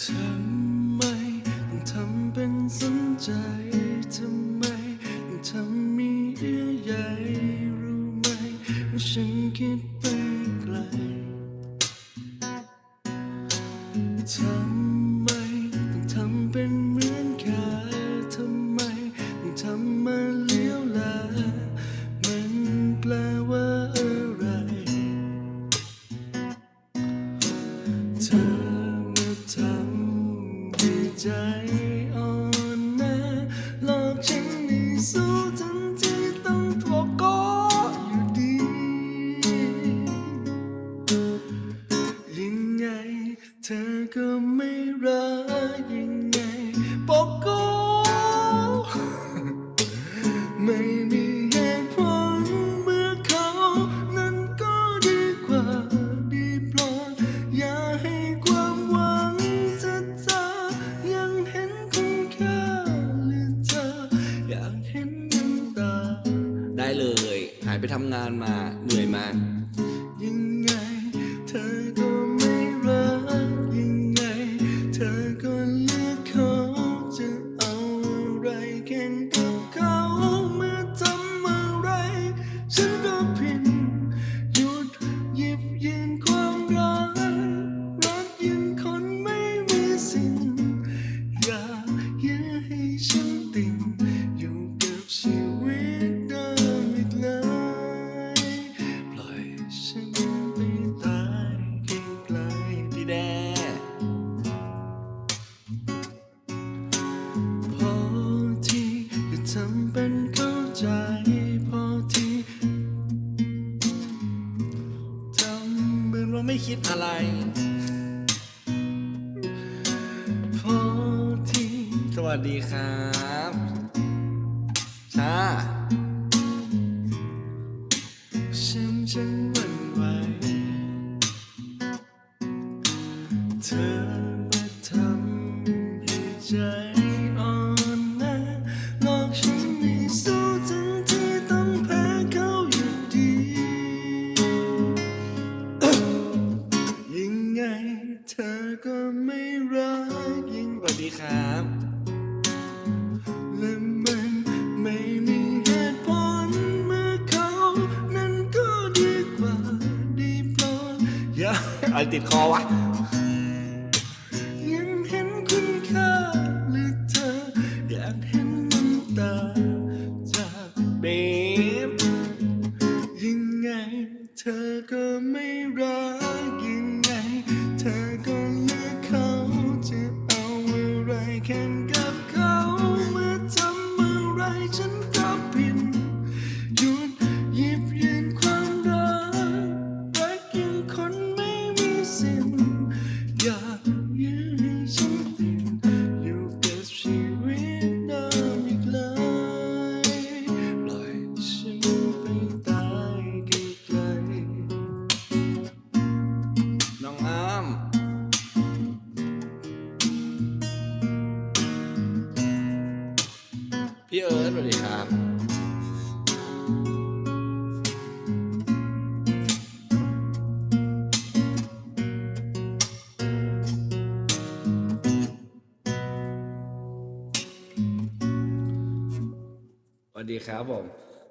ทำไมต้องทำเป็นสนใจทำไมต้องทำมีเยื่อใยรู้ไหมว่าฉันคิดไปไกลทำไมต้องทำเป็น ใจอ่อนแอหลอกฉันให้สู้ทันที่ต้องทัวก็อยู่ดี ยังไงเธอก็ไม่รักยังไงบอกก็ อยากเห็นน้ำตา ได้เลย หายไปทำงานมาเหนื่อยมากยังไงเธอก็ ไม่คิดอะไรพอที่สวัสดีครับชาฉันจะหวั่นไหวเธอ อะไรติดคอวะยังเห็นคุณค่าหรือเธออยากเห็นน้ำตาจากเบฟยังไงเธอก็ไม่รักยังไง เธอก็เลือกเขาจะเอาอะไรแข่กับ พี่เอิร์ธสวัสดีครับสวัสดีครับผม